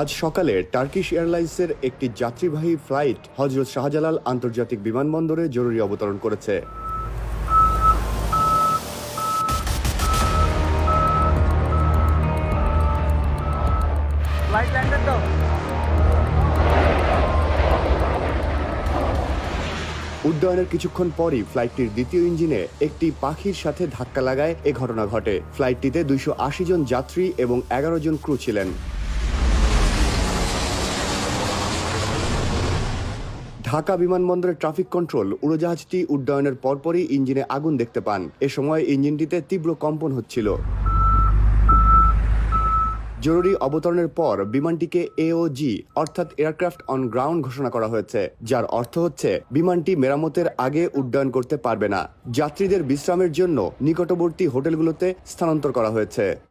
আজ সকালে টার্কিশ এয়ারলাইন্সের একটি যাত্রীবাহী ফ্লাইট হজরত শাহজালাল আন্তর্জাতিক বিমানবন্দরে জরুরি অবতরণ করেছে। উড্ডয়নের কিছুক্ষণ পরই ফ্লাইটটির দ্বিতীয় ইঞ্জিনে একটি পাখির সাথে ধাক্কা লাগায় এ ঘটনা ঘটে। ফ্লাইটটিতে দুইশো আশি জন যাত্রী এবং এগারো জন ক্রু ছিলেন। ঢাকা বিমানবন্দরের ট্রাফিক কন্ট্রোল, উড়োজাহাজটি উড্ডয়নের পরপরই ইঞ্জিনে আগুন দেখতে পান। এ সময় ইঞ্জিনটিতে তীব্র কম্পন হচ্ছিল। জরুরি অবতরণের পর বিমানটিকে এওজি অর্থাৎ এয়ারক্রাফট অন গ্রাউন্ড ঘোষণা করা হয়েছে, যার অর্থ হচ্ছে বিমানটি মেরামতের আগে উড্ডয়ন করতে পারবে না। যাত্রীদের বিশ্রামের জন্য নিকটবর্তী হোটেলগুলোতে স্থানান্তর করা হয়েছে।